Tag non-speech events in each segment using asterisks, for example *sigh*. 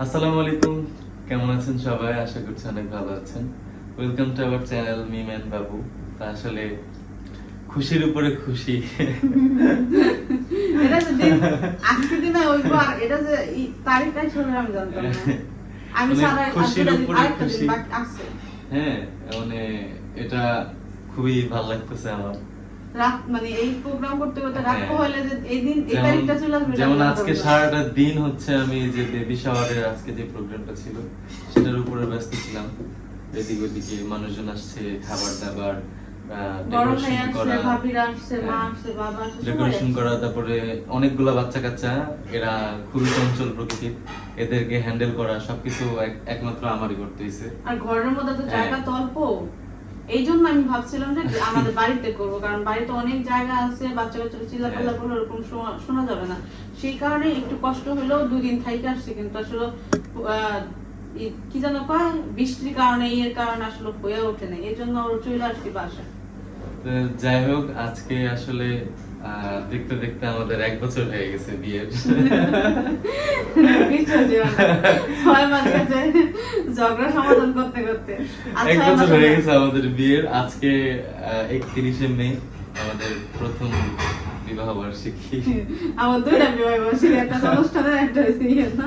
আসসালামু আলাইকুম। কেমন আছেন সবাই? আশা করছি অনেক ভালো আছেন। Welcome to our channel Mim বাবু তা আসলে খুশির উপরে খুশি। এটা যে দিন- আজকে দিনে এটা যে তারিখটা আসলে আমি জানতাম আমি মানে সারা খুশির উপরে খুশি। হ্যাঁ মানে এটা খুবই ভালো লাগতেছে আমার। রাত মানে এই প্রোগ্রাম করতে করতে রাত। হলে যে এই দিন এই তারিখটা চলে আসবে যেমন আজকে সারাটা দিন হচ্ছে আমি যে বেবি শাওয়ারের আজকে যে প্রোগ্রামটা ছিল সেটার উপরে ব্যস্ত ছিলাম এদিক ওদিকে মানুষজন আসছে খাবার দাবার ডেকোরেশন করা ভাবিরা আসছে মা। আসছে বাবা আসছে সবাই ডেকোরেশন আসছে। করা তারপরে অনেকগুলা বাচ্চা কাচ্চা এরা খুবই চঞ্চল প্রকৃতির এদেরকে হ্যান্ডেল করা সবকিছু এক- একমাত্র আমারই করতে হয়েছে আর ঘরের মধ্যে তো হ্যাঁ। জায়গা তো অল্প এই জন্য আমি ভাবছিলাম যে আমাদের বাড়িতে করব, কারণ বাড়িতে অনেক জায়গা আছে বাচ্চা কাচ্চা চিল্লা পাল্লা করলে ওরকম শোনা- যাবে না। সেই কারণে একটু কষ্ট হলেও দুদিন থাইকে আসছে, কিন্তু আসলে কি যেন কয়, বৃষ্টির কারণে, ইয়ের কারণে আসলে হয়ে ওঠে না এই জন্য ওর চলে আসছি বাসা যাই হোক, আজকে আসলে দেখতে দেখতে আমাদের এক বছর হয়ে গেছে বিয়ের। ঝগড়া সমাধান করতে করতে। এক বছর হয়ে গেছে আমাদের বিয়ের। আজকে একত্রিশে মে আমাদের প্রথম বিবাহ বার্ষিকী আমার দুইটা বিবাহ বার্ষিকী, একটা *laughs* অনুষ্ঠানের একটা হয়েছে ইয়ে না?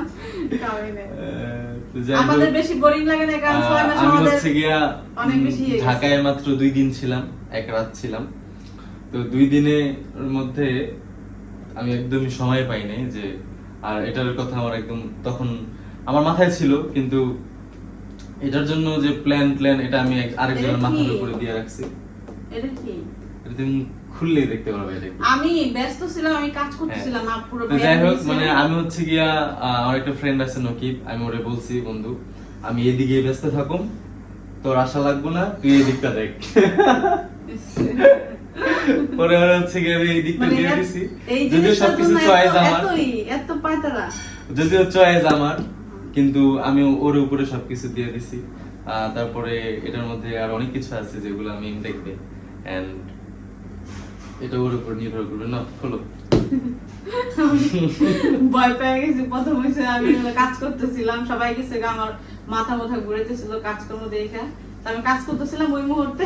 আমাদের বেশি বোরিং লাগে না? কারণ ছয় মাস আমাদের হচ্ছে গিয়া অনেক বেশি ঢাকায় মাত্র দুই দিন ছিলাম এক রাত ছিলাম। তো দুই দিনের মধ্যে আমি একদমই সময় পাই নাই যে আর এটার কথা আমার একদম তখন আমার মাথায় ছিল কিন্তু এটার জন্য যে প্ল্যান প্ল্যান এটা আমি আরেকজনের মাথার উপরে দিয়ে রাখছি। এটা কি? এটা তুমি খুললেই দেখতে পারবে এটা আমি ব্যস্ত ছিলাম আমি কাজ করতেছিলাম হ্যাঁ। আর পুরো যাই হোক মানে আমি হচ্ছে গিয়া আমার একটা ফ্রেন্ড আছে নকিব আমি ওরে বলছি বন্ধু আমি এদিকে ব্যস্ত থাকুম তোর আশা লাগবো না তুই এই দিকটা দেখ *laughs* পরে ওরা হচ্ছে গিয়ে আমি এই দিকটা মানে দিয়ে দিছি। যদিও সবকিছু চয়েস আমার। এতই এত পায়তারা যদিও চয়েস আমার কিন্তু আমি ওর উপরে সবকিছু দিয়ে দিছি। তারপরে এটার মধ্যে আর অনেক কিছু আছে যেগুলো আমি দেখবে। এন্ড এটা ওর উপর নির্ভর করবে। না খোলো। *laughs* ভয় পেয়ে গেছি। প্রথম হয়েছে আমি কাজ করতেছিলাম। সবাই গেছে আমার মাথা মাথা ঘুরেতেছিল কাজকর্ম দেখে। আমি কাজ করতেছিলাম ওই মুহূর্তে।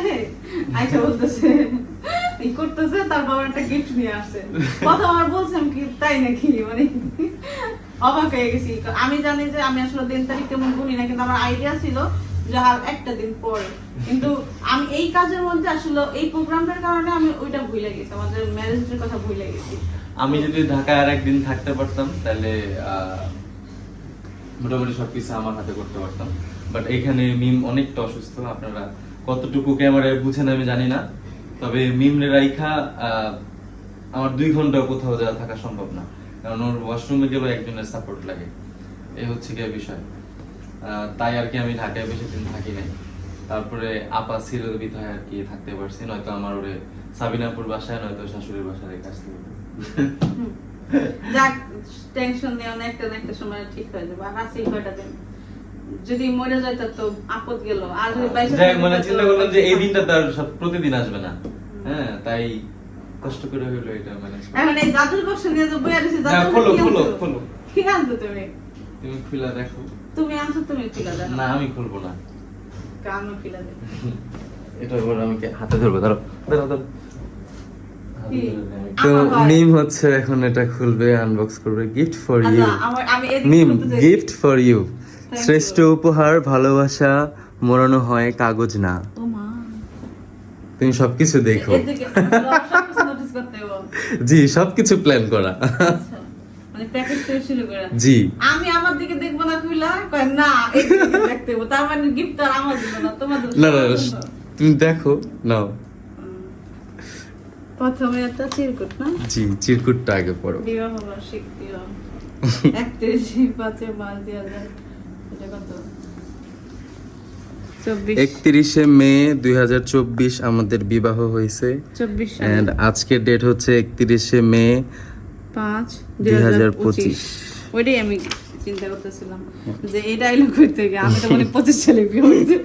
আইসা বলতেছে। করতেছে, তার বাবা একটা গিফট নিয়ে বলছিলাম কি, তাই নাকি? মানে অবাক হয়ে গেছি। আমি জানি যে আমি আসলে দিন তারিখ না, কিন্তু আমার আইডিয়া ছিল যে আর একটা দিন পরে। কিন্তু আমি এই কাজের মধ্যে আসলে এই প্রোগ্রামটার কারণে আমি ওইটা ভুলে গেছি, আমাদের ম্যারেজের কথা ভুলে গেছি। আমি যদি ঢাকায় আর একদিন থাকতে পারতাম, তাহলে মোটামুটি সবকিছু আমার হাতে করতে পারতাম। বাট এখানে মিম অনেকটা অসুস্থ, আপনারা কতটুকু ক্যামেরায় বুঝেন আমি জানি না। তবে মিম রাইখা আমার দুই ঘণ্টা কোথাও যাওয়া থাকা সম্ভব না। কারণ ওর ওয়াশরুমে গেলেও একজনের সাপোর্ট লাগে। এই হচ্ছে গিয়ে বিষয়। তাই আর কি আমি ঢাকায় বেশি দিন থাকি নাই। তারপরে আপা সিরিয়াল বিধায় আর কি, থাকতে পারছি। নয়তো আমার ওরে সাবিনাপুর বাসায়, নয়তো শাশুড়ির বাসায় রেখে আসতে যাক টেনশন নিও না, একটা না একটা সময় ঠিক হয়ে যাবে। আর আছে কয়টা দিন? যদি মরে যায় তার তো আপদ গেল। আর যদি বাইশে যাই মানে চিন্তা করলাম যে এই দিনটা তার সব প্রতিদিন আসবে না। হ্যাঁ তাই কষ্ট করে হইল এটা মানে এখন জাদুর বক্স নিয়ে যে বইয়া দিছি জাদুর খোলো, কি খোলো, আনছো? খোলো। কি আনছো তুমি? তুমি খুলে দেখো। তুমি আনছো তুমি না আমি খুলবো না। কামও *laughs* এটা আমি হাতে ধরবো ধরো ধরো ধরো। তো হচ্ছে এখন এটা খুলবে আনবক্স করবে gift for you Mim gift for you. শ্রেষ্ঠ উপহার ভালোবাসা মোড়ানো হয় কাগজ না। তুমি। সবকিছু দেখো। জি সবকিছু প্ল্যান করা। আচ্ছা। মানে জি। আমি আমার দিকে দেখব না কয় না দেখতে তার মানে গিফট আর আমার না তোমার না না তুমি দেখো নাও। প্রথমে চিরকুট না? জি চিরকুটটা আগে পড়ো বিবাহ বার্ষিক বিবাহ। একত্রিশে পাঁচে মার্চ দুই হাজার একত্রিশে মে দুই হাজার চব্বিশ আমাদের বিবাহ হয়েছে। এন্ড আজকের ডেট হচ্ছে একত্রিশে মে পাঁচ দুই হাজার পঁচিশ। ওইটাই আমি চিন্তা করতেছিলাম যে এই ডায়লগ করতে গিয়ে আমি তো মনে পঁচিশ সালে বিয়ে হয়েছে।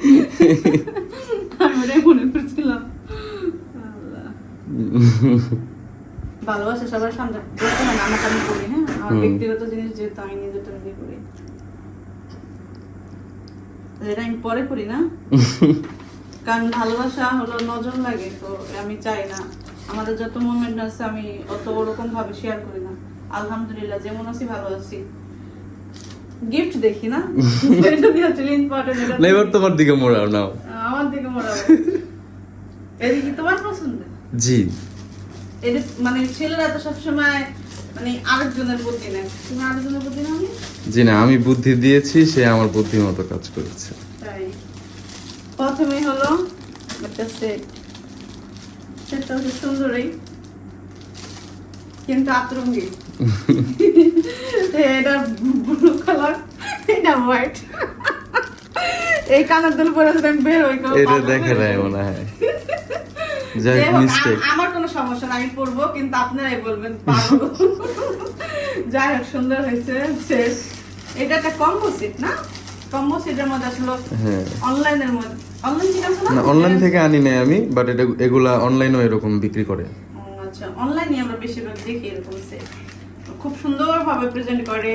আমি ওটাই মনে করছিলাম। ভালোবাসা সবার সামনে। হয় আমি করি হ্যাঁ? আমার ব্যক্তিগত জিনিস যেহেতু আমি নিজেরটা নিজে করি যেটা আমি পরে করি না। *laughs* কারণ ভালোবাসা হলো নজর লাগে তো আমি চাই না। আমাদের যত মোমেন্ট আছে আমি অত ওরকম ভাবে শেয়ার করি না। আলহামদুলিল্লাহ যেমন আছি ভালো আছি। গিফট দেখি না? *laughs* এটা দিয়ে হচ্ছে ইম্পর্টেন্ট না এবার তোমার দিকে মোড়াও নাও। আমার দিকে মরাবো এদিকে তোমার পছন্দ জি। মানে ছেলেরা তো সবসময় মানে আরেকজনের প্রতি নেয়। তুমি আরেকজনের প্রতি নাও জি না আমি বুদ্ধি দিয়েছি সে আমার বুদ্ধি মতো কাজ করেছে। তাই। প্রথমে হলো একটা সেট সেটটা হচ্ছে সুন্দরই কিন্তু আতরঙ্গি। *laughs* এটা ব্লু কালার এটা হোয়াইট এই কানের দুল পরে যদি আমি বের হই কেউ এটা দেখে যাবে। মনে হয়। *laughs* যাই মিস্টেক আমার কোনো সমস্যা নাই আমি পড়ব কিন্তু আপনারাই বলবেন *laughs* যাই হোক সুন্দর হয়েছে শেষ। এটা একটা কম্বো সেট না? কম্বো সেটের মধ্যে আসলে হ্যাঁ। অনলাইনের মধ্যে অনলাইন আছে না অনলাইন থেকে আনি নাই আমি বাট এটা এগুলা অনলাইনেও এরকম বিক্রি করে। আচ্ছা অনলাইনে আমরা বেশিরভাগ দেখি এরকম সেট খুব সুন্দরভাবে প্রেজেন্ট করে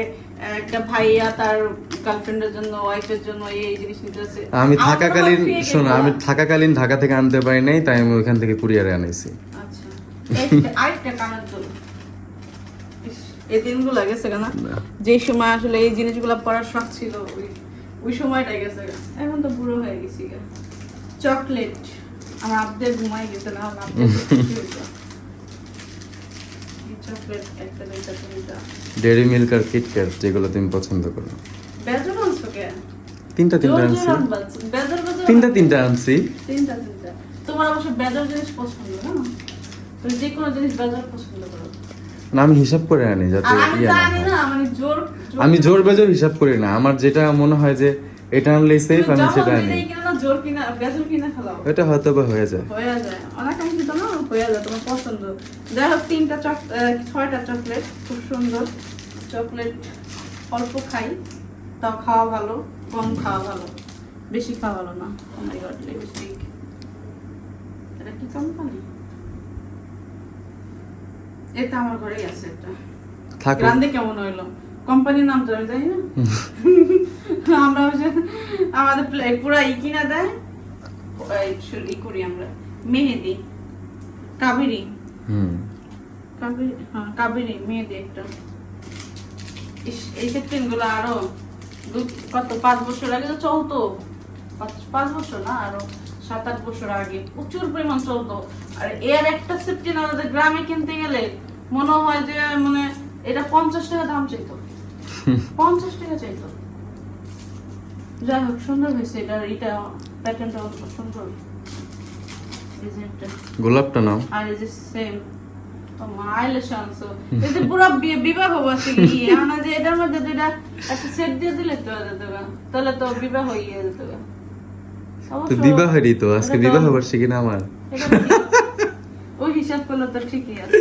একটা ভাইয়া তার গার্লফ্রেন্ডের জন্য ওয়াইফের জন্য এই জিনিস নিতেছে আমি থাকাকালীন তো শোনো আমি থাকাকালীন ঢাকা থেকে আনতে পারি নাই তাই আমি ওইখান থেকে কুরিয়ারে আনাইছি। আচ্ছা। এই- আরেকটা কানের দুল এই দিনগুলো গেছে কেন? না। যে সময় আসলে এই জিনিসগুলো পড়ার শখ ছিল ওই ওই সময়টাই গেছে। এখন তো বুড়ো হয়ে গেছি চকলেট। আমার আব্দে ঘুমাই গেছে না আমার *laughs* আব্দে খুশি হইতো। এই চকলেট একটা দুইটা তিনটা ডেরি মিল্ক আর কিটক্যাট যেগুলো তুমি পছন্দ করো। তিনটা তিনটা আনছি। তিনটা তিনটা আনছি। তিনটা তিনটা। তোমার অবশ্য বেজর জিনিস পছন্দ না? তুমি যে কোনো জিনিস বেজর পছন্দ করো। না আমি হিসাব করে আনি যাতে আর আমি না জোর জোর- আমি জোর বেজোর হিসাব করি না। আমার যেটা মনে হয় যে এটা আনলে সেফ আমি সেটা আনি। এটা হয়তো বা হয়ে যায়। হয়ে হয়ে যায় তোমার পছন্দ। যাই হোক তিনটা চক ছয়টা চকলেট খুব সুন্দর চকলেট। অল্প খাই তাও খাওয়া ভালো কম খাওয়া ভালো। বেশি খাওয়া ভালো না। Oh গড লিপস্টিক এটা কি কোম্পানি এটা আমার ঘরেই আছে গ্রান্দে কেমন হইল? কোম্পানির নাম তো আমি জানি না। *laughs* আমরা আমাদের পুরা ই কিনা দেয়। করি আমরা। মেহেদি। কাবেরি। হুম। কাবেরি হ্যাঁ কাবেরি মেহেদি একটা এই সেকশন আরও কত পাঁচ বছর আগে তো চলতো। পাঁচ- পাঁচ বছর না আরও সাত আট বছর আগে। প্রচুর পরিমাণ চলতো। আর এর একটা সেফটিন আমাদের গ্রামে কিনতে গেলে মনে হয় যে মানে এটা পঞ্চাশ টাকা দাম চাইতো। *laughs* পঞ্চাশ টাকা চাইতো। যাই হোক সুন্দর হয়েছে এটা এটা প্যাটার্নটা সুন্দর। গোলাপটা নাও। আর এই যে সেম মাইলে শাংস এই যে পুরো বি- বিবাহ বার্ষিকী *laughs* যে এটার মধ্যে দুইটা একটা সেট দিয়ে দিলে তো যেত গা। তাহলে তো বিবাহ যেত। তো বিবাহেরই তো আজকে বিবাহ বার্ষিকী না আমার। এটা ওই হিসাব করলে তো ঠিকই আছে।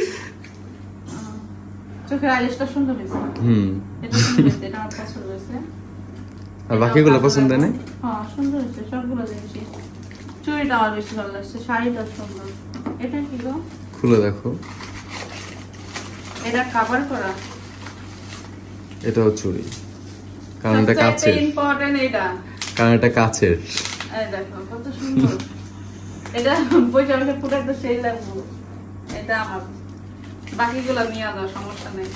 চোখের আইলেশটা সুন্দর হয়েছে। হুম। এটা সুন্দর হয়েছে এটা আমার পছন্দ হয়েছে। আর বাকিগুলো পছন্দ নেই? হ্যাঁ সুন্দর হয়েছে সবগুলো জিনিসই চুড়িটা আমার বেশি ভালো লাগছে শাড়িটা সুন্দর। এটা কি গো? খুলে দেখো। এটা কাভার করা? এটাও চুরি কারণ এটা কাচের। ইম্পর্টেন্ট এটা। কারণ এটা কাচের। এই দেখো কত সুন্দর। এটা বইটা আমাকে ফুটাতে সেই লাগবো। এটা আমার। বাকিগুলো নিয়ে যাও সমস্যা নেই।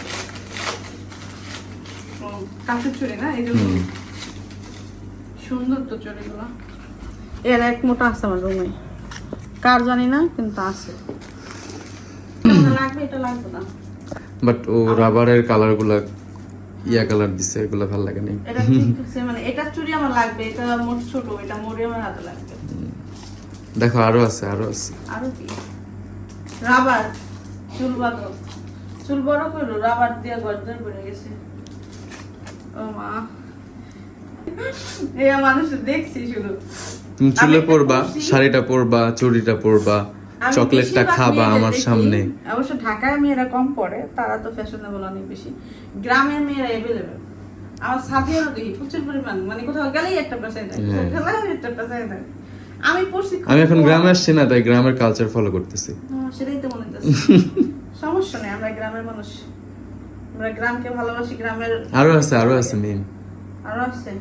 ও, কাঁচের চুড়ি না এই জন্য? সুন্দর তো চুড়িগুলো। এর এক মোটা আছে আমার রুমে। কার জানি না কিন্তু আছে। এটা লাগবে? এটা লাগবে না। বাট ও রাবারের কালারগুলা ইয়া কালার দিছে এগুলো ভালো লাগে নাই। এটা ঠিক আছে মানে এটা চুড়ি আমার লাগবে এটা মোট ছোট এটা মোড়ে আমার হাতে লাগবে। দেখো আরও আছে আরও আছে। আরও কি? রাবার চুল বাঁধো চুল বড় করো রাবার দিয়ে গর্জন পড়ে গেছে। ও মা। এই মানুষ দেখছি শুধু। চুলে পরবা শাড়িটা পরবা চুড়িটা পরবা চকলেটটা খাবা আমার সামনে। অবশ্য ঢাকায় মেয়েরা কম পড়ে তারা তো ফ্যাশনেবল অনেক বেশি। গ্রামের মেয়েরা এভেলেবেল আমার সাথেও দেখি প্রচুর পরিমাণ। মানে কোথাও গেলেই একটা পেশায় দেয় হ্যাঁ। কোথাও একটা পেশায় দেয়। আমি পড়ছি আমি এখন গ্রামে আসছি না তাই গ্রামের কালচার ফলো করতেছি। সেটাই তো মনে হচ্ছে *laughs* সমস্যা নেই আমরা গ্রামের মানুষ। আমরা গ্রামকে ভালোবাসি গ্রামের আরও আছে আরও আছে মিম আরও আছে।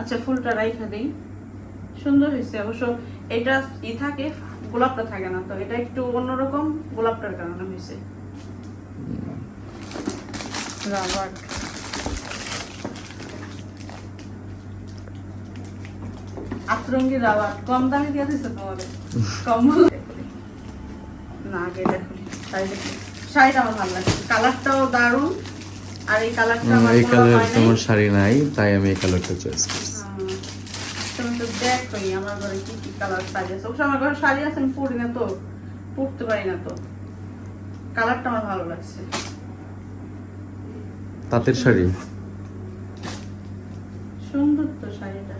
আচ্ছা ফুলটা রাইখা দেই। সুন্দর হয়েছে। অবশ্য এটা ই থাকে গোলাপটা থাকে না। তো এটা একটু অন্যরকম গোলাপটার কারণে হয়েছে। রাবার। আতরঙ্গি রাবার। কম দামে দিয়ে দিচ্ছে তোমাদের? কম না আগে দেখো শাড়ি দেখো শাড়িটা আমার ভালো লাগছে কালারটাও দারুণ। আর এই কালারটা আমার এই কালার তোমার শাড়ি নাই তাই আমি এই কালারটা চয়েস করছি। দেখোই আমার ঘরে কি কি কালার শাড়ি আছে। অবশ্য আমার ঘরে শাড়ি আছে আমি পরি না তো পরতে পারি না তো। কালারটা আমার ভালো লাগছে। তাঁতের শাড়ি? সুন্দর তো শাড়িটা।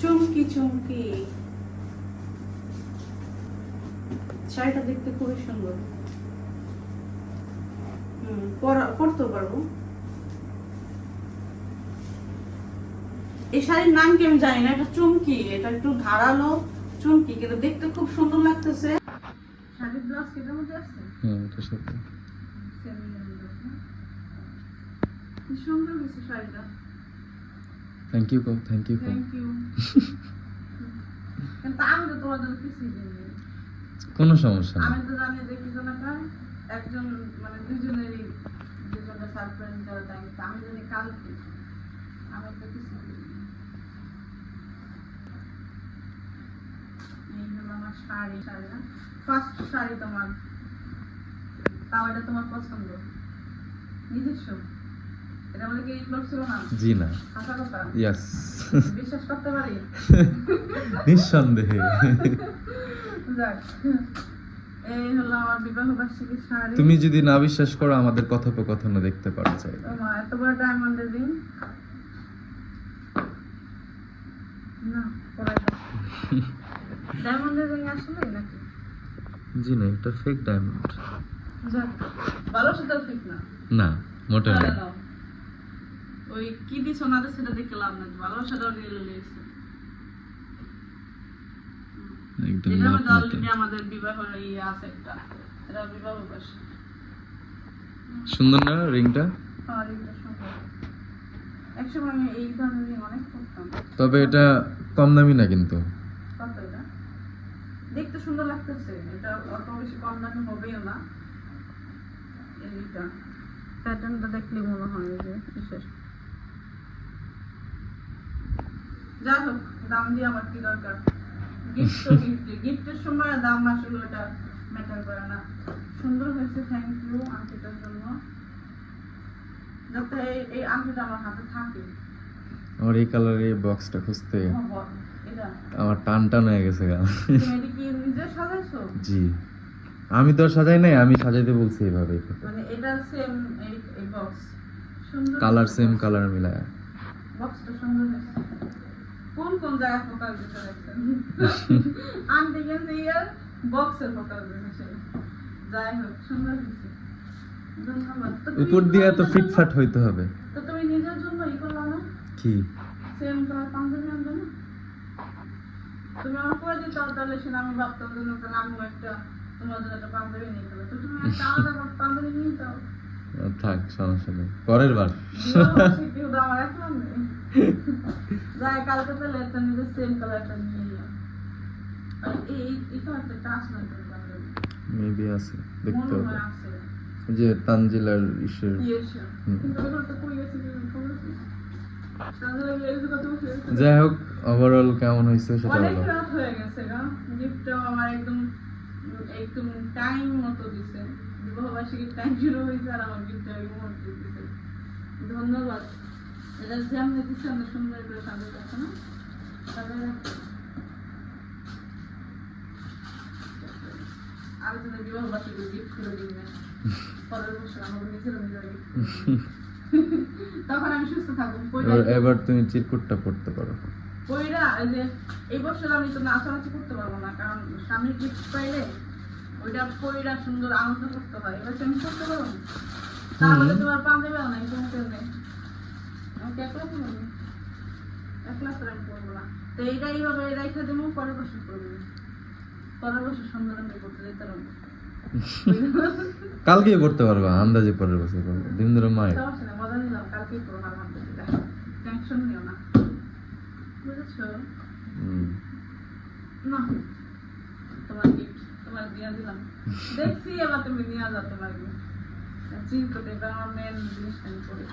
চুমকি চুমকি। শাড়িটা দেখতে খুবই সুন্দর। হুম পারব। এই শাড়ির নাম কি আমি জানি না এটা চুমকি এটা একটু ধারালো চুমকি কিন্তু দেখতে খুব সুন্দর লাগতেছে। শাড়ির ব্লাউজ মধ্যে আছে? কি সুন্দর হয়েছে শাড়িটা। থ্যাংক ইউ কও থ্যাংক ইউ কও থ্যাংক ইউ কিন্তু আমি তো তোমাদের কিছুই দিইনি কোনো সমস্যা আমি তো জানি যে কি জন্য একজন মানে দুজনেরই দুজনের সারপ্রাইজ দেওয়া কিন্তু আমি জানি কালকে। আমি তো কিছু দিইনি এই হলো আমার শাড়ি। শাড়ি না ফার্স্ট শাড়ি তোমার। তাও এটা তোমার পছন্দ? নিজস্ব? এটা আমাদের কি ইনবক্স ছিল না? জি না। হাসা কথা ইয়াস বিশ্বাস করতে পারি? *laughs* নিঃসন্দেহে। যাক। এই হলো আমার বিবাহ বার্ষিকী শাড়ি তুমি যদি না বিশ্বাস করো আমাদের কথোপকথনও দেখতে পারো চাই ও মা এত বড় ডায়মন্ডের রিং না ডায়মন্ডের রিং আসলে নাকি? জি না এটা ফেক ডায়মন্ড ভালো সেটা ঠিক না। না মোটেও না। ওই কি দিছো না সেটা দেখে লাভ নাই। ভালোবাসাটাও রিয়েল লেগেছে একদম আমাদের বিবাহ আছে একটা এটা বিবাহ সুন্দর না রিংটা? করতাম। তবে এটা কম দামি না কিন্তু। দেখতে সুন্দর লাগতেছে এটা অত বেশি কম দামি হবেও না। এইটা প্যাটার্নটা দেখলে মনে হয় যে বিশেষ। যাই হোক দাম দিয়ে আমার কি দরকার? গিফট গিফট গিফটের সময় দাম আসলে ওটা ম্যাটার করে না। সুন্দর হয়েছে থ্যাংক ইউ আংটিটার জন্য। যাতে এই- এই আংটিটা আমার হাতে থাকে। আমার এই কালারের বক্সটা খুঁজতে আমার টান টান হয়ে গেছে জি। আমি তো সাজাই নাই আমি সাজাইতে বলছি এইভাবে। মানে এটা সেম এই এই বক্স সুন্দর কালার সেম কালার মিলায়। বক্সটা সুন্দর হয়েছে। কোন কোন জায়গায় ফোকাস দিতে দেখছেন *laughs* আনতে গেছে ইয়ার বক্সের ফোকাস দিতেছে যাই হোক সুন্দর হয়েছে। উপর দিয়ে তো ফিটফাট হইতে হবে। তো তুমি নিজের জন্য ই করলা না? কি? সেম কালার পাঞ্জাবি আনবে না? তুমি আমার করে দিতে তাহলে সেটা আমি ভাবতাম যে না, তাহলে আমিও একটা তোমার জন্য একটা পাঞ্জাবি নিয়ে গেলো তো তুমি একটা আলাদা পাঞ্জাবি নিয়ে যাও থাক সমস্যা নেই। পরের বার। মেবি আছে দেখতে হবে। যে তানজিলার ইসের। যাই হোক ওভারঅল কেমন হয়েছে সেটা বলো। রাত হয়ে গেছে গা। আমার একদম একদম টাইম মতো দিছে। টাইম শুরু হয়েছে আর আমার ধন্যবাদ। এটা আমরা সুন্দর করে না? রাখো। আলোচনা বিবাহবার্ষিকীর গিফট করে দিন পরের বছর আমাকে নিজেরা করে তখন আমি সুস্থ থাকব। এবার এবার তুমি চিরকুটটা পড়তে পারো। ওইরা এই যে এই বছর আমি তো নাচানাচি করতে পারব না কারণ স্বামী গিফট পাইলে ওইটা পইরা সুন্দর আনন্দ করতে হয়। এবার আমি করতে পারব না। তাহলে তোমার পাঞ্জাবি নাই তোমাকে নেই। আমাকে একলা করব একলা আমি করব না। তো এইটা এইভাবে রেখে দেবো পরের বছর করব পরের বছর সুন্দর আমি করতে যেতে পারব কালকে করতে পারবা আন্দাজে পরের বছর করব দিন ধরে মায়ের। মজা নিলাম কালকেই করব আলহামদুলিল্লাহ টেনশন নিও না। বুঝেছ? না। তোমার গিফট তোমার দিয়ে দিলাম। দেখছি এবার তুমি নিয়ে তোমার gift। চিন্তা দেবে আমার মেন জিনিসটা আমি করি।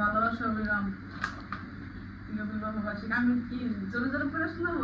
ভালোবাসা অবিরাম। প্রিয় বিবাহবাসী আমি কি জোরে জোরে পড়ে শোনাবো